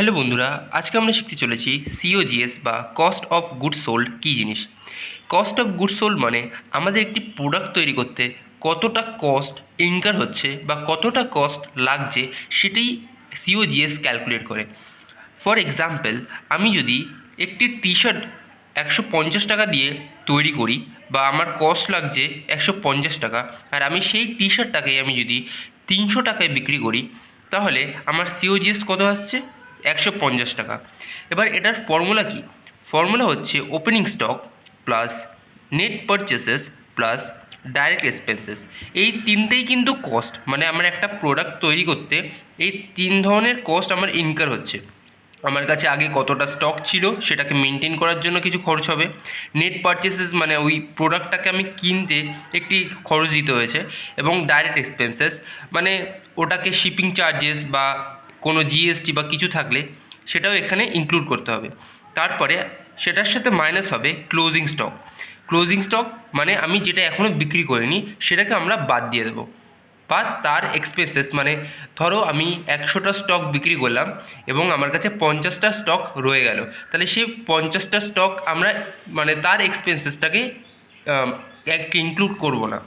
Hello বন্ধুরা, আজকে আমরা শিখতে চলেছি সিওজিএস বা কস্ট অফ গুড সোল্ড কী জিনিস? কস্ট অফ গুড সোল্ড মানে আমাদের একটি প্রোডাক্ট তৈরি করতে কতটা কস্ট ইনকার হচ্ছে বা কতটা কস্ট লাগছে সেটাই সিওজিএস ক্যালকুলেট করে। ফর এক্সাম্পল আমি যদি একটি টি শার্ট একশো পঞ্চাশ টাকা দিয়ে তৈরি করি বা আমার কস্ট লাগছে একশো পঞ্চাশ টাকা, আর আমি সেই টি শার্টটাকে আমি যদি তিনশো টাকায় বিক্রি করি, তাহলে আমার সিওজিএস কত আসছে? একশো পঞ্চাশ টাকা। এবার এটার ফর্মুলা কি? ফর্মুলা হচ্ছে opening stock plus net purchases plus direct expenses এই তিনটেই কিন্তু কস্ট মানে আমার একটা প্রোডাক্ট তৈরি করতে এই তিন ধরনের কস্ট আমার ইনকার হচ্ছে। আমার কাছে আগে কতটা স্টক ছিল সেটাকে মেনটেন করার জন্য কিছু খরচ হবে। নেট পারচেসেস মানে ওই প্রোডাক্টটাকে আমি কিনতে একটি খরচ দিতে হয়েছে। এবং ডাইরেক্ট এক্সপেন্সেস মানে ওটাকে শিপিং চার্জেস বা কোনো জিএসটি বা কিছু থাকলে সেটাও এখানে ইনক্লুড করতে হবে। তারপরে সেটার সাথে মাইনাস হবে ক্লোজিং স্টক ক্লোজিং স্টক মানে আমি যেটা এখনও বিক্রি করিনি, সেটাকে আমরা বাদ দিয়ে দেবো। বা তার এক্সপেন্সেস মানে ধরো আমি একশোটা স্টক বিক্রি করলাম এবং আমার কাছে পঞ্চাশটা স্টক রয়ে গেল। তাহলে সেই পঞ্চাশটা স্টক আমরা মানে তার এক্সপেন্সেসটাকে ইনক্লুড করব না।